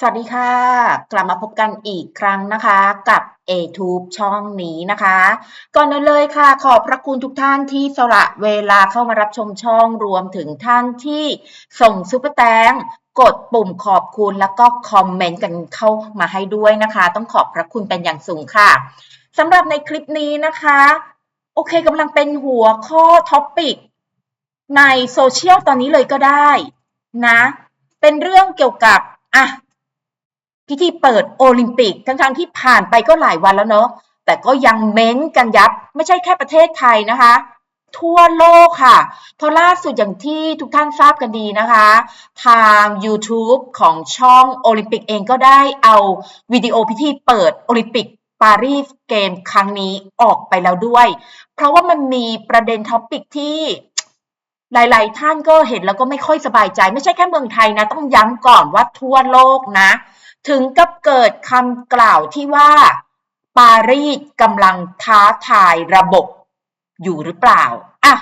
สวัสดีค่ะ กลับมาพบกันอีกครั้งนะคะกับ ATube ช่องนี้นะคะ ก่อนอื่นเลยค่ะ ขอบพระคุณทุกท่านที่สละเวลาเข้ามารับชมช่องรวมถึงท่านที่ส่งซุปเปอร์แตงกดปุ่มขอบคุณแล้วก็คอมเมนต์กันเข้ามาให้ด้วยนะคะ ต้องขอบพระคุณเป็นอย่างสูงค่ะสำหรับในคลิปนี้นะคะ โอเคกำลังเป็นหัวข้อท็อปิกในโซเชียลตอนนี้เลยก็ได้นะ เป็นเรื่องเกี่ยวกับอะ พิธีเปิดโอลิมปิกทั้งๆที่ผ่านไปก็หลายวันแล้วเนอะแต่ก็ยังเม้นกันยับ ไม่ใช่แค่ประเทศไทยนะคะ ทั่วโลกค่ะ เพราะล่าสุดอย่างที่ทุกท่านทราบกันดีนะคะ ทาง YouTube ของช่องโอลิมปิกเองก็ได้เอาวิดีโอพิธีเปิดโอลิมปิกปารีสเกมครั้งนี้ออกไปแล้วด้วย เพราะว่ามันมีประเด็นท็อปิกที่หลาย ๆ ท่านก็เห็นแล้วก็ไม่ค่อยสบายใจ ไม่ใช่แค่เมืองไทยนะ ต้องย้ำก่อนว่าทั่วโลกนะ ถึงกับเกิดคำกล่าวที่ว่า ปารีสกำลังท้าทายระบบอยู่หรือเปล่าอะ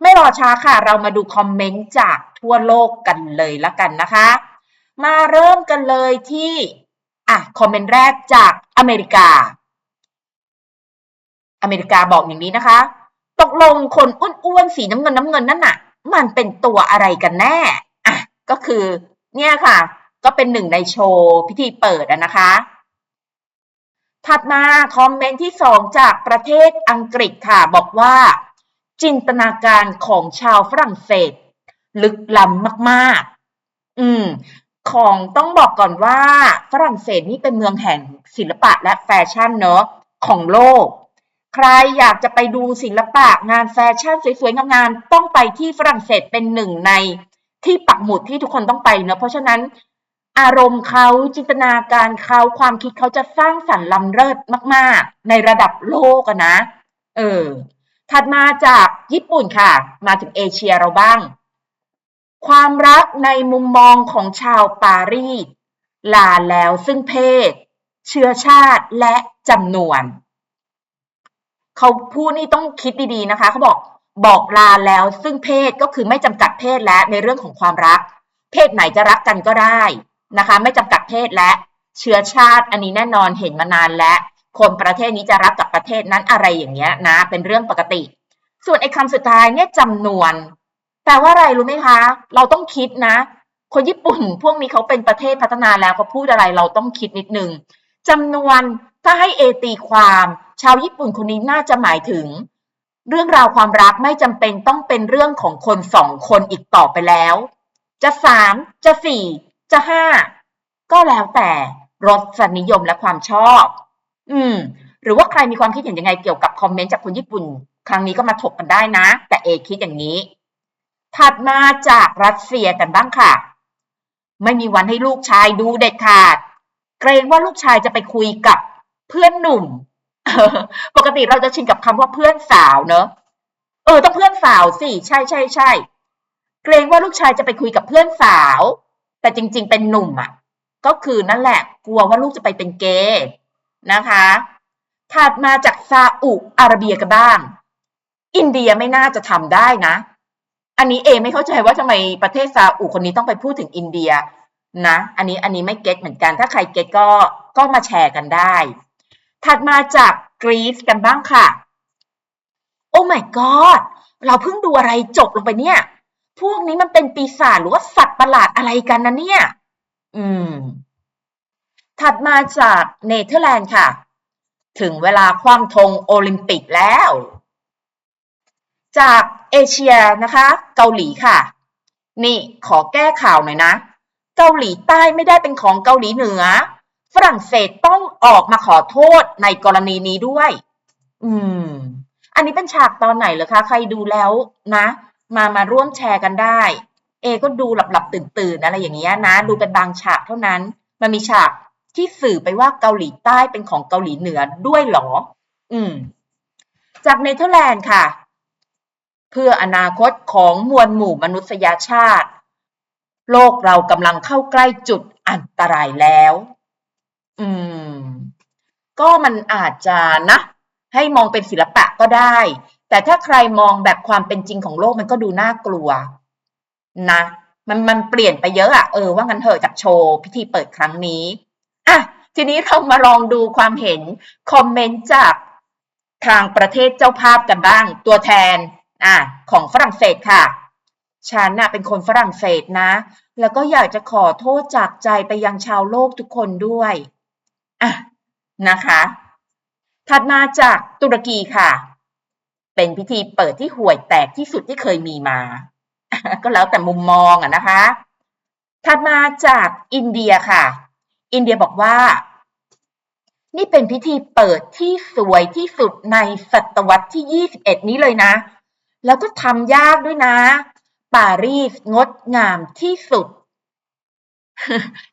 ไม่รอช้าค่ะ เรามาดูคอมเมนต์จากทั่วโลกกันเลยละกันนะคะ มาเริ่มกันเลยที่อะคอมเมนต์แรกจากอเมริกา อเมริกาบอกอย่างนี้นะคะ ตกลงคนอ้วนๆสีน้ำเงินน้ำเงินนั่นน่ะ มันเป็นตัวอะไรกันแน่อะก็คือ เนี่ยค่ะ ก็เป็นหนึ่งในโชว์พิธีเปิดนะคะ ถัดมาคอมเมนต์ที่สองจากประเทศอังกฤษค่ะ บอกว่า จินตนาการของชาวฝรั่งเศส ลึกล้ำมากๆ อืมของต้องบอกก่อนว่าฝรั่งเศสนี่เป็นเมืองแห่งศิลปะและแฟชั่นเนอะของโลก ใครอยากจะไปดูศิลปะงานแฟชั่นสวยๆงามๆต้องไปที่ฝรั่งเศสเป็นหนึ่งในที่ปักหมุดที่ทุกคนต้องไปเนอะเพราะฉะนั้น อารมณ์เขาจินตนาการเขาความคิดเขาจะสร้างสรรค์ล้ำเลิศมาก ๆ ในระดับโลกอะนะ เออ ถัดมาจากญี่ปุ่นค่ะ มาถึงเอเชียเราบ้าง ความรักในมุมมองของชาวปารีสลาแล้วซึ่งเพศ เชื้อชาติและจำนวน เขาพูดนี่ต้องคิดดี ๆ นะคะ เขาบอกบอกลาแล้วซึ่งเพศก็คือไม่จำกัดเพศและในเรื่องของความรัก เพศไหนจะรักกันก็ได้ นะคะ ไม่จำกัดเพศและเชื้อชาติ อันนี้แน่นอนเห็นมานานและคนประเทศนี้จะรักกับประเทศนั้นอะไรอย่างเงี้ยนะ เป็นเรื่องปกติ ส่วนไอ้คำสุดท้ายเนี่ยจำนวนแปลว่าอะไรรู้ไหมคะ เราต้องคิดนะ คนญี่ปุ่นพวกนี้เขาเป็นประเทศพัฒนาแล้วเขาพูดอะไรเราต้องคิดนิดนึงจำนวนถ้าให้เอตีความ ชาวญี่ปุ่นคนนี้น่าจะหมายถึง เรื่องราวความรักไม่จำเป็นต้องเป็นเรื่องของคนสองคนอีกต่อไปแล้ว จะสามจะสี่ จะห้าก็แล้วแต่รสนิยมและความชอบ อืม หรือว่าใครมีความคิดเห็นยังไงเกี่ยวกับคอมเมนต์จากคนญี่ปุ่น ครั้งนี้ก็มาถกกันได้นะ แต่เอคิดอย่างนี้ ถัดมาจากรัสเซียกันบ้างค่ะ ไม่มีวันให้ลูกชายดูเด็ดขาด เกรงว่าลูกชายจะไปคุยกับเพื่อนหนุ่ม ปกติเราจะชินกับคำว่าเพื่อนสาวเนอะเออต้องเพื่อนสาวสิ ใช่ใช่ใช่เกรงว่าลูกชายจะไปคุยกับเพื่อนสาว แต่จริง ๆ เป็นหนุ่มอะ ก็คือนั่นแหละกลัวว่าลูกจะไปเป็นเกย์นะคะถัดมาจากซาอุอาระเบียกันบ้าง อินเดียไม่น่าจะทำได้นะ อันนี้เอไม่เข้าใจว่าทำไมประเทศซาอุคนนี้ต้องไปพูดถึงอินเดียนะ อันนี้อันนี้ไม่เก็ตเหมือนกัน ถ้าใครเก็ตก็ก็มาแชร์กันได้ ถัดมาจากกรีซกันบ้างค่ะ โอ้ my god เราเพิ่งดูอะไรจบลงไปเนี่ย พวกนี้มันเป็นปีศาจหรือว่าสัตว์ประหลาดอะไรกันนะเนี่ย อืม ถัดมาจากเนเธอร์แลนด์ค่ะ ถึงเวลาคว่ำธงโอลิมปิกแล้ว จากเอเชียนะคะ เกาหลีค่ะ นี่ขอแก้ข่าวหน่อยนะ เกาหลีใต้ไม่ได้เป็นของเกาหลีเหนือ ฝรั่งเศสต้องออกมาขอโทษในกรณีนี้ด้วย อืม อันนี้เป็นฉากตอนไหนเหรอคะ ใครดูแล้วนะ มามาร่วมแชร์กันได้ เอก็ดูหลับหลับตื่นตื่นอะไรอย่างเงี้ยนะ ดูเป็นบางฉากเท่านั้น มันมีฉากที่สื่อไปว่าเกาหลีใต้เป็นของเกาหลีเหนือด้วยเหรอ อืม จากเนเธอร์แลนด์ค่ะ เพื่ออนาคตของมวลหมู่มนุษยชาติ โลกเรากำลังเข้าใกล้จุดอันตรายแล้ว อืม ก็มันอาจจะนะ ให้มองเป็นศิลปะก็ได้ แต่ถ้าใครมองแบบความเป็นจริงของโลกมันก็ดูน่ากลัวนะ มันมันเปลี่ยนไปเยอะอะเออว่างั้นเถอะจากโชว์พิธีเปิดครั้งนี้อะทีนี้เรามาลองดูความเห็นคอมเมนต์จากทางประเทศเจ้าภาพกันบ้าง ตัวแทนอะของฝรั่งเศสค่ะฉันน่ะเป็นคนฝรั่งเศสนะ แล้วก็อยากจะขอโทษจากใจไปยังชาวโลกทุกคนด้วยอะนะคะ ถัดมาจากตุรกีค่ะ เป็นพิธีเปิดที่ห่วยแตกที่สุดที่เคยมีมา ก็แล้วแต่มุมมองอะนะคะถัดมาจากอินเดียค่ะ อินเดียบอกว่า นี่เป็นพิธีเปิดที่สวยที่สุดในศตวรรษที่ 21 นี้เลยนะ แล้วก็ทำยากด้วยนะ ปารีสงดงามที่สุด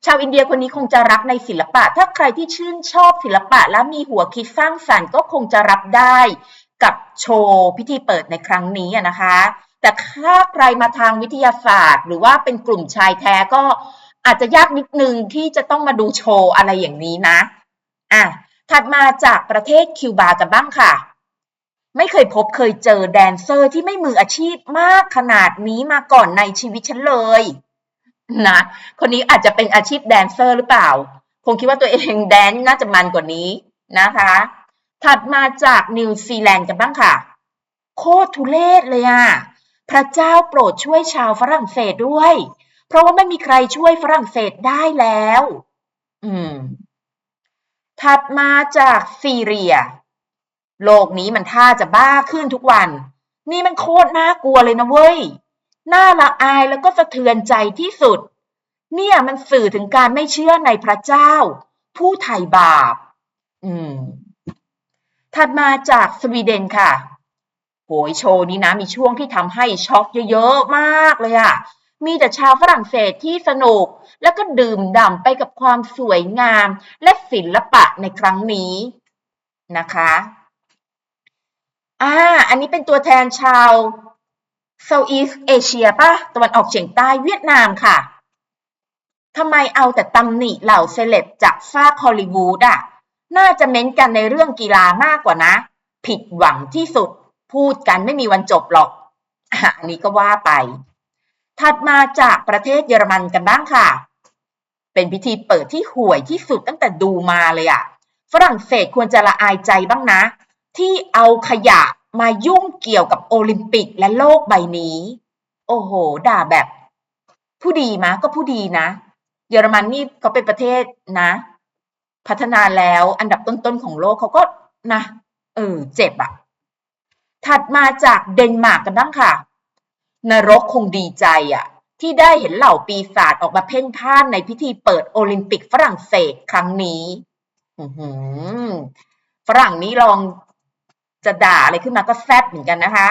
ชาวอินเดียคนนี้คงจะรักในศิลปะ ถ้าใครที่ชื่นชอบศิลปะและมีหัวคิดสร้างสรรค์ก็คงจะรับได้ กับโชว์พิธีเปิดในครั้งนี้อะนะคะ แต่ถ้าใครมาทางวิทยาศาสตร์ หรือว่าเป็นกลุ่มชายแท้ก็อาจจะยากนิดนึงที่จะต้องมาดูโชว์อะไรอย่างนี้นะอะถัดมาจากประเทศคิวบากันบ้างค่ะ ไม่เคยพบเคยเจอแดนเซอร์ที่ไม่มืออาชีพมากขนาดนี้มาก่อนในชีวิตฉันเลยนะคนนี้อาจจะเป็นอาชีพแดนเซอร์หรือเปล่า คงคิดว่าตัวเองแดนน่าจะมันกว่านี้นะคะ ถัดมาจากนิวซีแลนด์กันบ้างค่ะ โคตรทุเลศเลยอะ พระเจ้าโปรดช่วยชาวฝรั่งเศสด้วย เพราะว่าไม่มีใครช่วยฝรั่งเศสได้แล้ว อืม ถัดมาจากซีเรีย โลกนี้มันท่าจะบ้าขึ้นทุกวัน นี่มันโคตรน่ากลัวเลยนะเว้ย น่าละอายแล้วก็สะเทือนใจที่สุด เนี่ยมันสื่อถึงการไม่เชื่อในพระเจ้า ผู้ไถ่บาป อืม ถัดมาจากสวีเดนค่ะโหยโชว์นี้นะมีช่วงที่ทำให้ช็อกเยอะๆมากเลยอะมีแต่ชาวฝรั่งเศสที่สนุก แล้วก็ดื่มด่ำไปกับความสวยงาม และศิลปะในครั้งนี้นะคะอ่าอันนี้เป็นตัวแทนชาว Southeast Asia ป่ะตะวันออกเฉียงใต้เวียดนามค่ะทำไมเอาแต่ตำหนิเหล่าเซเลบจากฟากฮอลลีวูดอะ น่าจะเม้นกันในเรื่องกีฬามากกว่านะ ผิดหวังที่สุด พูดกันไม่มีวันจบหรอกอันนี้ก็ว่าไป ถัดมาจากประเทศเยอรมันกันบ้างค่ะ เป็นพิธีเปิดที่ห่วยที่สุดตั้งแต่ดูมาเลยอะฝรั่งเศสควรจะละอายใจบ้างนะ ที่เอาขยะมายุ่งเกี่ยวกับโอลิมปิกและโลกใบนี้ โอ้โห ด่าแบบ ผู้ดีมะก็ผู้ดีนะ เยอรมันนี่เขาเป็นประเทศนะ พัฒนาแล้วอันดับต้นๆของโลกเขาก็นะเออเจ็บอะถัดมาจากเดนมาร์กกันบ้างค่ะ นรกคงดีใจอะที่ได้เห็นเหล่าปีศาจออกมาเพ่นพ่านในพิธีเปิดโอลิมปิกฝรั่งเศสครั้งนี้ฝรั่งนี้ลองจะด่าอะไรขึ้นมาก็แซ่บเหมือนกันนะคะ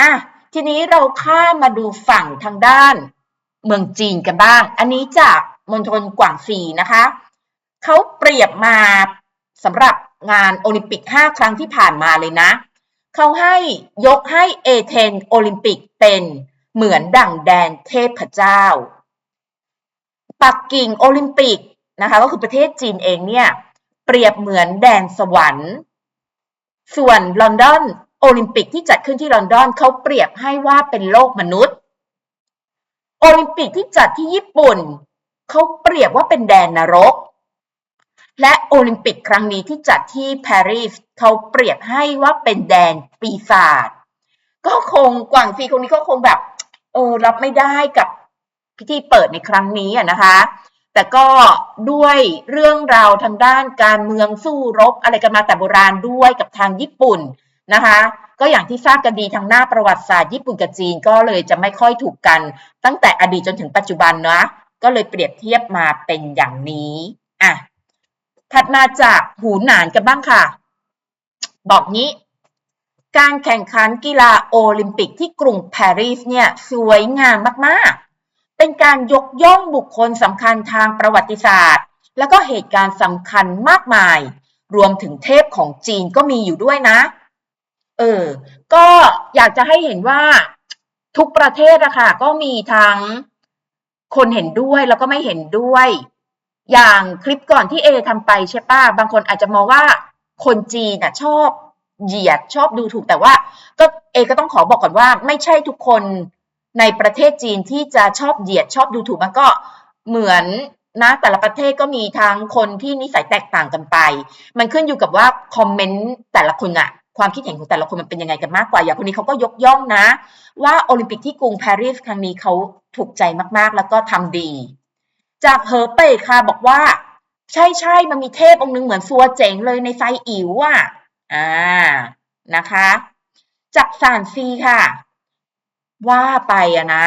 อะทีนี้เราข้ามมาดูฝั่งทางด้าน เมืองจีนกันบ้าง อันนี้จากมณฑลกวางซีนะคะ เขาเปรียบมาสำหรับงานโอลิมปิก 5 ครั้งที่ผ่านมาเลยนะ เขาให้ยกให้เอเธนโอลิมปิกเป็นเหมือนดั่งแดนเทพเจ้า ปักกิ่งโอลิมปิกนะคะก็คือประเทศจีนเองเนี่ยเปรียบเหมือนแดนสวรรค์ ส่วนลอนดอนโอลิมปิกที่จัดขึ้นที่ลอนดอนเขาเปรียบให้ว่าเป็นโลกมนุษย์ โอลิมปิกที่จัดที่ญี่ปุ่นเขาเปรียบว่าเป็นแดนนรก และโอลิมปิกครั้งนี้ที่จัดที่ปารีสเขาเปรียบให้ว่าเป็นแดนปีศาจก็คงกวางซีคนนี้ก็คงแบบเออรับไม่ได้กับพิธีเปิดในครั้งนี้อะนะคะ แต่ก็ด้วยเรื่องราวทางด้านการเมืองสู้รบอะไรกันมาแต่โบราณด้วยกับทางญี่ปุ่นนะคะ ก็อย่างที่ทราบกันดีทางหน้าประวัติศาสตร์ญี่ปุ่นกับจีนก็เลยจะไม่ค่อยถูกกัน ตั้งแต่อดีตจนถึงปัจจุบันนะก็เลยเปรียบเทียบมาเป็นอย่างนี้อะ ถัดมาจากหูหนานกันบ้างค่ะ บอกนี้ การแข่งขันกีฬาโอลิมปิกที่กรุงปารีสเนี่ยสวยงามมากๆ เป็นการยกย่องบุคคลสำคัญทางประวัติศาสตร์ แล้วก็เหตุการณ์สำคัญมากมาย รวมถึงเทพของจีนก็มีอยู่ด้วยนะ เออ ก็อยากจะให้เห็นว่าทุกประเทศอะค่ะก็มีทั้งคนเห็นด้วยแล้วก็ไม่เห็นด้วย อย่างคลิปก่อนที่เอทำไปใช่ป่ะบางคนอาจจะมองว่าคนจีนอะชอบเหยียดชอบดูถูกแต่ว่าก็เอก็ต้องขอบอกก่อนว่า ไม่ใช่ทุกคนในประเทศจีนที่จะชอบเหยียดชอบดูถูกมันก็เหมือนนะแต่ละประเทศก็มีทั้งคนที่นิสัยแตกต่างกันไป มันขึ้นอยู่กับว่าคอมเมนต์แต่ละคนอะความคิดเห็นของแต่ละคนมันเป็นยังไงกันมากกว่า อย่างคนนี้เขาก็ยกย่องนะ ว่าโอลิมปิกที่กรุงปารีสครั้งนี้เขาถูกใจมากๆ แล้วก็ทำดี จากเฮอเป้ค่ะบอกว่า ใช่ใช่มันมีเทพองค์หนึงเหมือนซัวเจ๋งเลยในไซอิ๋วอะอ่านะคะ จากซานซีค่ะ ว่าไปอะนะ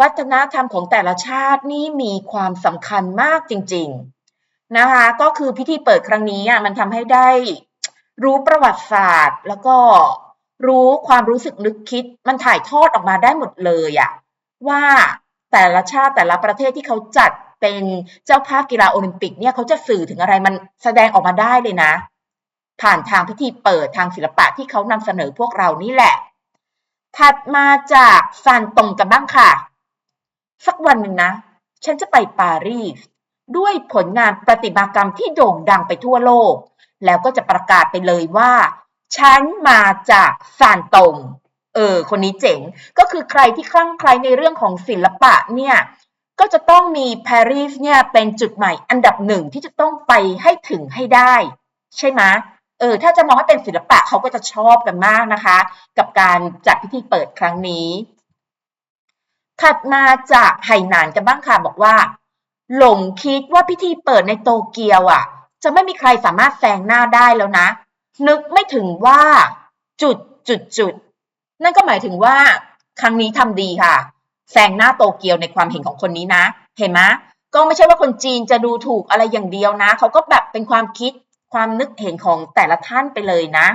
วัฒนธรรมของแต่ละชาตินี่มีความสำคัญมากจริง ๆนะคะ ก็คือพิธีเปิดครั้งนี้อะมันทำให้ได้รู้ประวัติศาสตร์ แล้วก็รู้ความรู้สึกนึกคิด มันถ่ายทอดออกมาได้หมดเลยอะว่าแต่ละชาติแต่ละประเทศที่เขาจัด เป็นเจ้าภาพกีฬาโอลิมปิกเนี่ยเขาจะสื่อถึงอะไรมันแสดงออกมาได้เลยนะ ผ่านทางพิธีเปิดทางศิลปะที่เขานำเสนอพวกเรานี่แหละ ถัดมาจากซานตงกันบ้างค่ะ สักวันหนึ่งนะ ฉันจะไปปารีสด้วยผลงานประติมากรรมที่โด่งดังไปทั่วโลก แล้วก็จะประกาศไปเลยว่า ฉันมาจากซานตงเออ คนนี้เจ๋ง ก็คือใครที่คลั่งไคล้ในเรื่องของศิลปะเนี่ย ก็จะต้องมีปารีสเนี่ยเป็นจุดใหม่อันดับหนึ่งที่จะต้องไปให้ถึงให้ได้ ใช่ไหมเออถ้าจะมองให้เป็นศิลปะเขาก็จะชอบกันมากนะคะ กับการจัดพิธีเปิดครั้งนี้ ถัดมาจากไหหนานกันบ้างค่ะบอกว่า หลงคิดว่าพิธีเปิดในโตเกียวอะ จะไม่มีใครสามารถแซงหน้าได้แล้วนะ นึกไม่ถึงว่าจุดจุดจุดนั่นก็หมายถึงว่าครั้งนี้ทำดีค่ะ แซงหน้าโตเกียวในความเห็นของคนนี้นะ เห็นไหมก็ไม่ใช่ว่าคนจีนจะดูถูกอะไรอย่างเดียวนะ เขาก็แบบเป็นความคิดความนึกเห็นของแต่ละท่านไปเลยนะ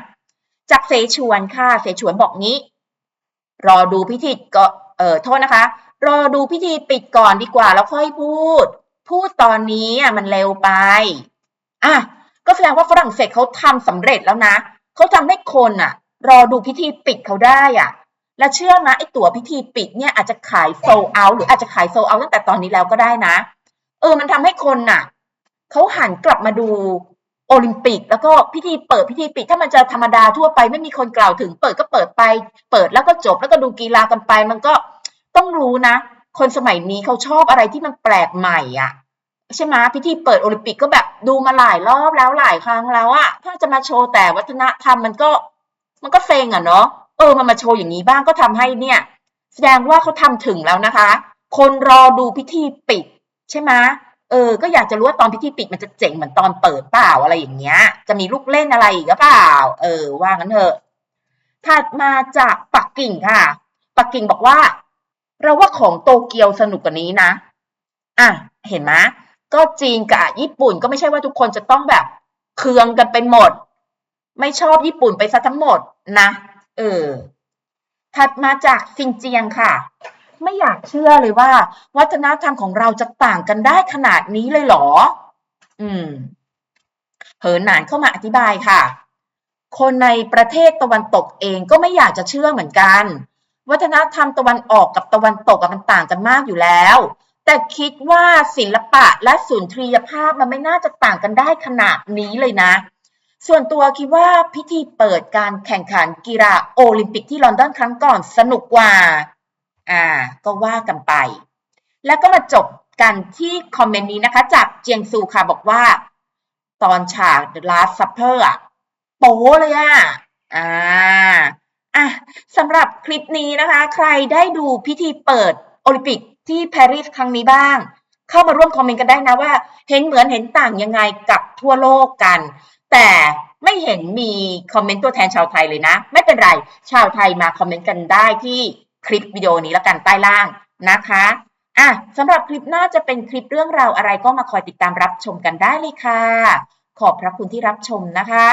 จากเสฉวนค่ะ เสฉวนบอกงี้ รอดูพิธีก็เออโทษนะคะ รอดูพิธีปิดก่อนดีกว่าแล้วค่อยพูด พูดตอนนี้อะมันเร็วไปอะก็แสดงว่าฝรั่งเศสเขาทำสำเร็จแล้วนะ เขาทำให้คนอะ รอดูพิธีปิดเขาได้อะ และเชื่อนะไอตั๋วพิธีปิดเนี่ยอาจจะขายโซเอาหรืออาจจะขายโซเอาตั้งแต่ตอนนี้แล้วก็ได้นะ เออมันทำให้คนน่ะเขาหันกลับมาดูโอลิมปิก แล้วก็พิธีเปิดพิธีปิด ถ้ามันจะธรรมดาทั่วไปไม่มีคนกล่าวถึง เปิดก็เปิดไป เปิดแล้วก็จบแล้วก็ดูกีฬากันไป มันก็ต้องรู้นะ คนสมัยนี้เขาชอบอะไรที่มันแปลกใหม่อะใช่ไหมพิธีเปิดโอลิมปิกก็แบบดูมาหลายรอบแล้วหลายครั้งแล้วอะถ้าจะมาโชว์แต่วัฒนธรรมมันก็ มันก็เซ็งอะเนาะ เออมันมาโชว์อย่างนี้บ้างก็ทำให้เนี่ย แสดงว่าเขาทำถึงแล้วนะคะ คนรอดูพิธีปิด ใช่ไหมเออ ก็อยากจะรู้ว่าตอนพิธีปิดมันจะเจ๋งเหมือนตอนเปิดเปล่าอะไรอย่างเงี้ย จะมีลูกเล่นอะไรอีกหรือเปล่า เออ ว่างั้นเถอะ ถัดมาจากปักกิ่งค่ะ ปักกิ่งบอกว่า เราว่าของโตเกียวสนุกกว่านี้นะ อะ เห็นไหมก็จีนกับญี่ปุ่นก็ไม่ใช่ว่าทุกคนจะต้องแบบเคืองกันไปหมด ไม่ชอบญี่ปุ่นไปซะทั้งหมดนะ เออ ถัดมาจากซินเจียงค่ะ ไม่อยากเชื่อเลยว่า วัฒนธรรมของเราจะต่างกันได้ขนาดนี้เลยเหรอ อืม เหินหนานเข้ามาอธิบายค่ะ คนในประเทศตะวันตกเองก็ไม่อยากจะเชื่อเหมือนกัน วัฒนธรรมตะวันออกกับตะวันตกมันต่างกันมากอยู่แล้ว แต่คิดว่าศิลปะและสุนทรียภาพมันไม่น่าจะต่างกันได้ขนาดนี้เลยนะ ส่วนตัวคิดว่าพิธีเปิดการแข่งขันกีฬาโอลิมปิกที่ลอนดอนครั้งก่อนสนุกกว่า อ่า ก็ว่ากันไป แล้วก็มาจบกันที่คอมเมนต์นี้นะคะ จากเจียงซูค่ะบอกว่า ตอนฉาก The Last Supper อะโป๊เลยอะอ่าอะสำหรับคลิปนี้นะคะ ใครได้ดูพิธีเปิดโอลิมปิกที่ปารีสครั้งนี้บ้าง เข้ามาร่วมคอมเมนต์กันได้นะว่า เห็นเหมือนเห็นต่างยังไงกับทั่วโลกกัน แต่ไม่เห็นมีคอมเมนต์ตัวแทนชาวไทยเลยนะ ไม่เป็นไร ชาวไทยมาคอมเมนต์กันได้ที่คลิปวิดีโอนี้แล้วกันใต้ล่างนะคะอะสำหรับคลิปหน้าจะเป็นคลิปเรื่องราวอะไรก็มาคอยติดตามรับชมกันได้เลยค่ะ ขอบพระคุณที่รับชมนะคะ